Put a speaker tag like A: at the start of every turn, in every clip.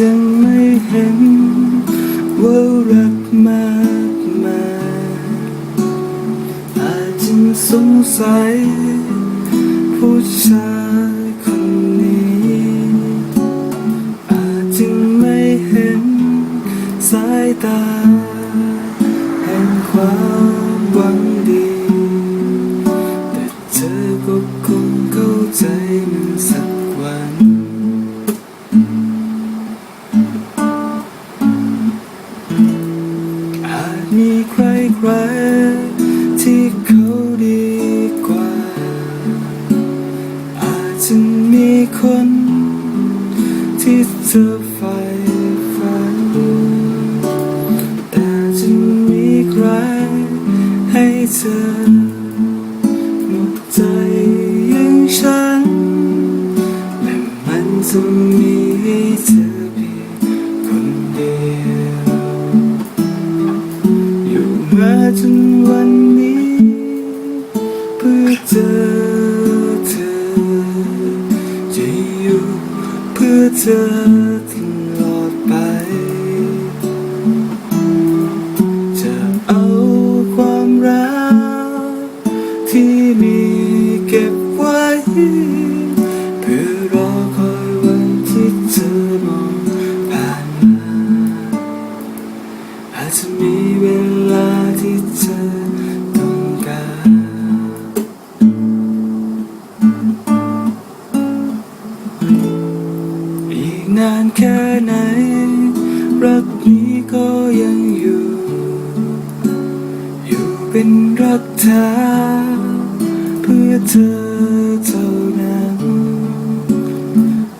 A: จะไม่เห็นว่ารักมากมายอาจจึงสงสัย ผู้ชายคนนี้ อาจจึงไม่เห็นสายตา แห่งความหวังดี แต่เธอก็คงเข้าใจ คน ที่เธอใฝ่ฝัน แต่จะมีใครให้เธอหมดใจอย่างฉันและมันจะมีให้เธอเพียงคนเดียวอยู่มาจนวันนี้ เพื่อเจอ ธอตลอดไป จะเอาความรักที่มีเก็บไว้ นานแค่ไหน รักนี้ก็ยังอยู่ อยู่เป็นรักแท้เพื่อเธอเท่านั้น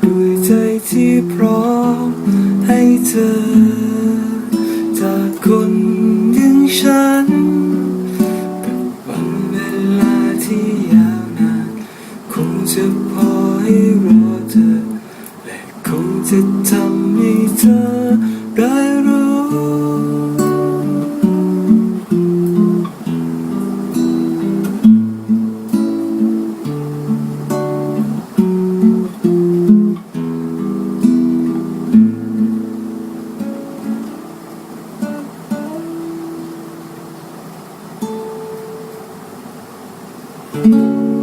A: ด้วยใจที่พร้อมให้เธอ จากคนอย่างฉันวันเวลาที่ยาวนาน คงจะพอให้รอ จะทำให้เธอได้รู้「